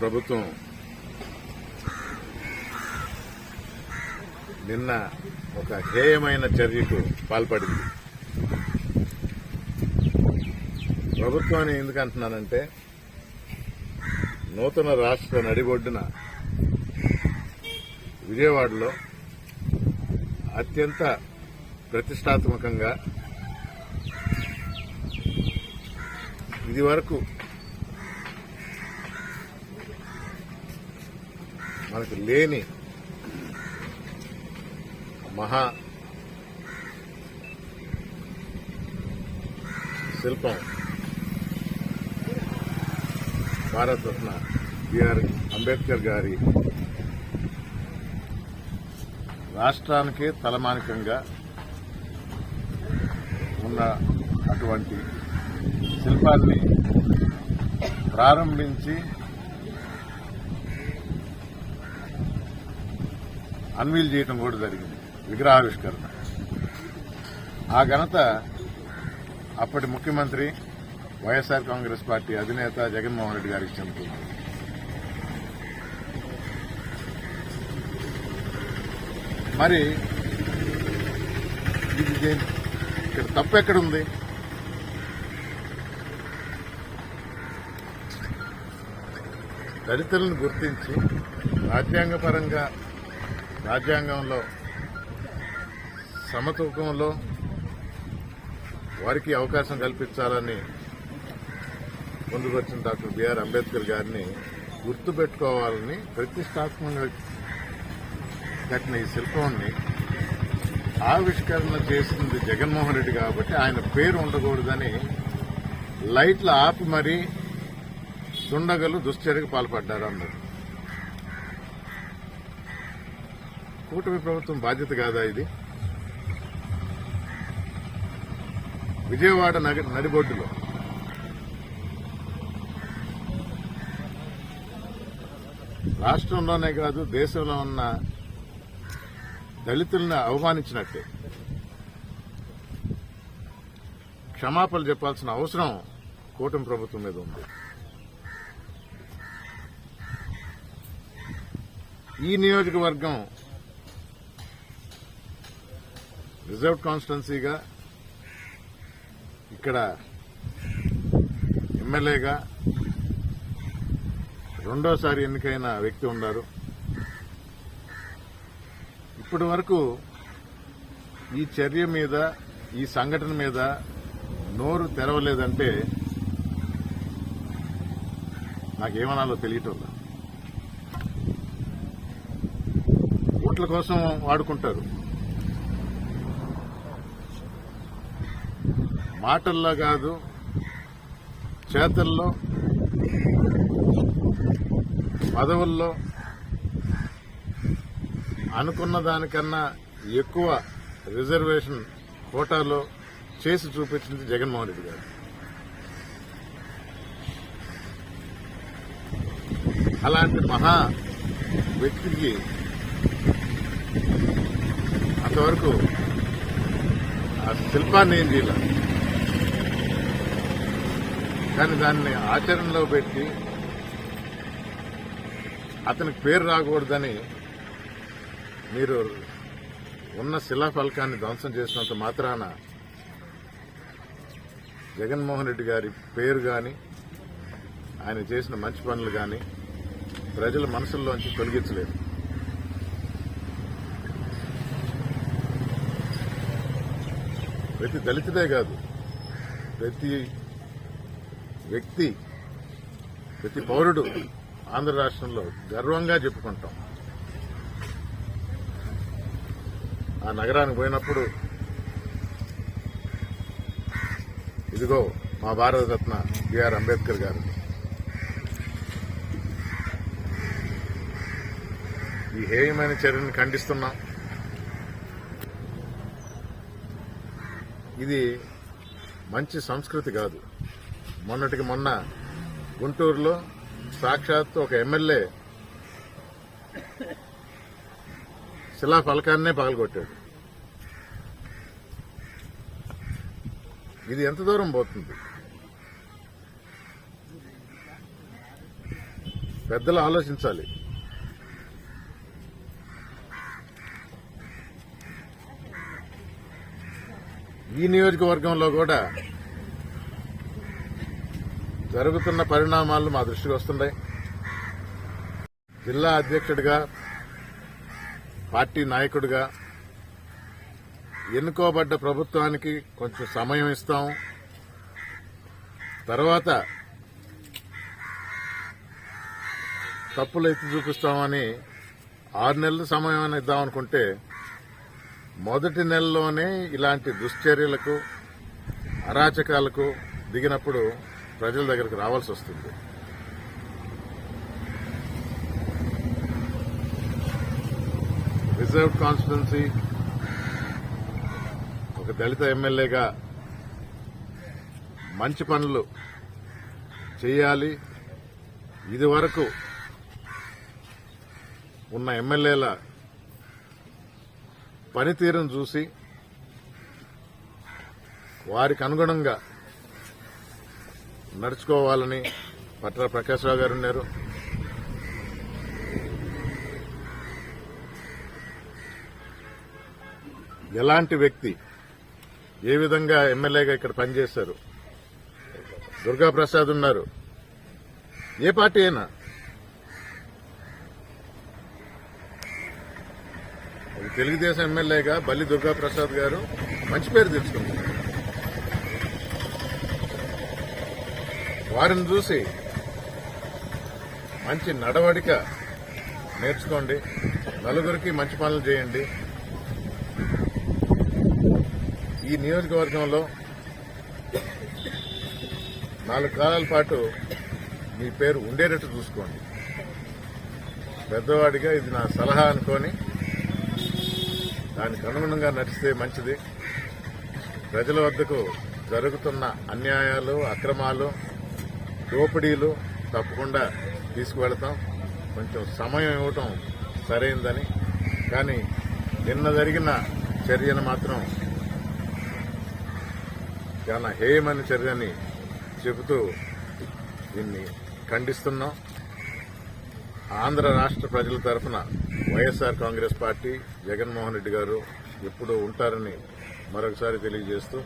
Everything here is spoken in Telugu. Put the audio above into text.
ప్రభుత్వం నిన్న ఒక హేయమైన చర్యకు పాల్పడింది. ప్రభుత్వాన్ని ఎందుకు అంటున్నానంటే నూతన రాష్ట్ర నడిబొడ్డున విజయవాడలో అత్యంత ప్రతిష్టాత్మకంగా ఇది వరకు మనకు లేని మహా శిల్పం భారతరత్న బిఆర్ అంబేద్కర్ గారి రాష్ట్రానికి తలమానికంగా ఉన్న అటువంటి శిల్పాన్ని ప్రారంభించి అన్వీల్ చేయటం కూడా జరిగింది విగ్రహావిష్కరణ. ఆ ఘనత అప్పటి ముఖ్యమంత్రి వైఎస్ఆర్ కాంగ్రెస్ పార్టీ అధినేత జగన్మోహన్ రెడ్డి గారికి చెందుతుంది. మరి ఇది ఇక్కడ తప్పు ఎక్కడుంది దళితులను గుర్తించి రాజ్యాంగపరంగా రాజ్యాంగంలో సమతూకంలో వారికి అవకాశం కల్పించాలని ముందుకొచ్చిన డాక్టర్ బిఆర్ అంబేద్కర్ గారిని గుర్తుపెట్టుకోవాలని ప్రతిష్టాత్మకంగా కట్టిన ఈ శిల్పాన్ని ఆవిష్కరణ చేసింది జగన్మోహన్ రెడ్డి కాబట్టి ఆయన పేరు ఉండకూడదని లైట్లు ఆపి మరీ దుండగలు దుశ్చర్యకు పాల్పడ్డారు అందరు. కూటమి ప్రభుత్వం బాధ్యత కాదా ఇది? విజయవాడ నగ నడిబొడ్డులో. రాష్ట్రంలోనే కాదు దేశంలో ఉన్న దళితులను అవమానించినట్టే. క్షమాపణలు చెప్పాల్సిన అవసరం కూటమి ప్రభుత్వం మీద ఉంది. ఈ నియోజకవర్గం రిజర్వ్ కాన్స్టిట్యున్సీగా ఇక్కడ ఎమ్మెల్యేగా రెండోసారి ఎన్నికైన వ్యక్తి ఉన్నారు. ఇప్పటి వరకు ఈ చర్య మీద ఈ సంఘటన మీద నోరు తెరవలేదంటే నాకేమనాలో తెలియటం ఓట్ల కోసం వాడుకుంటారు. మాటల్లో కాదు చేతల్లో పదవుల్లో అనుకున్న దానికన్నా ఎక్కువ రిజర్వేషన్ కోటాలో చేసి చూపించింది జగన్మోహన్ రెడ్డి గారు. అలాంటి మహా వ్యక్తికి అంతవరకు ఆ శిల్పాన్ని ఏం చేయాలి. కానీ దాన్ని ఆచరణలో పెట్టి అతనికి పేరు రాకూడదని మీరు ఉన్న శిలాఫలకాన్ని ధ్వంసం చేసినంత మాత్రాన జగన్మోహన్ రెడ్డి గారి పేరు కానీ ఆయన చేసిన మంచి పనులు కానీ ప్రజల మనసుల్లోంచి తొలగించలేదు. ప్రతి దళితుడే కాదు ప్రతి వ్యక్తి ప్రతి పౌరుడు ఆంధ్ర రాష్ట్రంలో గర్వంగా చెప్పుకుంటాం. ఆ నగరానికి పోయినప్పుడు ఇదిగో మా భారతరత్న బిఆర్ అంబేద్కర్ గారు. ఈ హేయమైన చర్యను ఖండిస్తున్నాం. ఇది మంచి సంస్కృతి కాదు. మొన్నటికి మొన్న గుంటూరులో సాక్షాత్తు ఒక ఎమ్మెల్యే శిలా ఫలకాన్నే పగలగొట్టాడు. ఇది ఎంత దూరం పోతుంది? పెద్దలు ఆలోచించాలి. ఈ నియోజకవర్గంలో కూడా జరుగుతున్న పరిణామాలు మా దృష్టికి వస్తున్నాయి. జిల్లా అధ్యక్షుడిగా పార్టీ నాయకుడిగా ఎన్నుకోబడ్డ ప్రభుత్వానికి కొంచెం సమయం ఇస్తాం. తర్వాత తప్పులు ఎత్తి చూపిస్తామని ఆరు నెలల సమయం ఇద్దామనుకుంటే మొదటి నెలలోనే ఇలాంటి దుశ్చర్యలకు అరాచకాలకు దిగినప్పుడు ప్రజల దగ్గరకు రావాల్సి వస్తుంది. రిజర్వ్ కాన్స్టిట్యున్సీ ఒక దళిత ఎమ్మెల్యేగా మంచి పనులు చేయాలి. ఇది వరకు ఉన్న ఎమ్మెల్యేల పనితీరును చూసి వారికి అనుగుణంగా నడుచుకోవాలని పట్ల ప్రకాశ్రావు గారు ఉన్నారు. ఎలాంటి వ్యక్తి ఏ విధంగా ఎమ్మెల్యేగా ఇక్కడ పనిచేశారు? దుర్గాప్రసాద్ ఉన్నారు. ఏ పార్టీ అయినా? తెలుగుదేశం ఎమ్మెల్యేగా బల్లి దుర్గా ప్రసాద్ గారు మంచి పేరు తెచ్చుకున్నారు వారిని చూసి మంచి నడవడిక నేర్చుకోండి. నలుగురికి మంచి పనులు చేయండి. ఈ నియోజకవర్గంలో నాలుగు కాలాల పాటు మీ పేరు ఉండేటట్టు చూసుకోండి. పెద్దవాడిగా ఇది నా సలహా అనుకొని దానికి అనుగుణంగా నడిస్తే మంచిది. ప్రజల వద్దకు జరుగుతున్న అన్యాయాలు అక్రమాలు దోపిడీలు తప్పకుండా తీసుకువెళతాం. కొంచెం సమయం ఇవ్వటం సరైందని. కానీ నిన్న జరిగిన చర్యను మాత్రం చాలా హేయమైన చర్యని చెబుతూ దీన్ని ఖండిస్తున్నాం. ఆంధ్ర రాష్ట్ర ప్రజల తరఫున YSR Congress party Jaganmohan Reddy garu ఎప్పుడూ ఉంటారని మరొకసారి తెలియజేస్తూ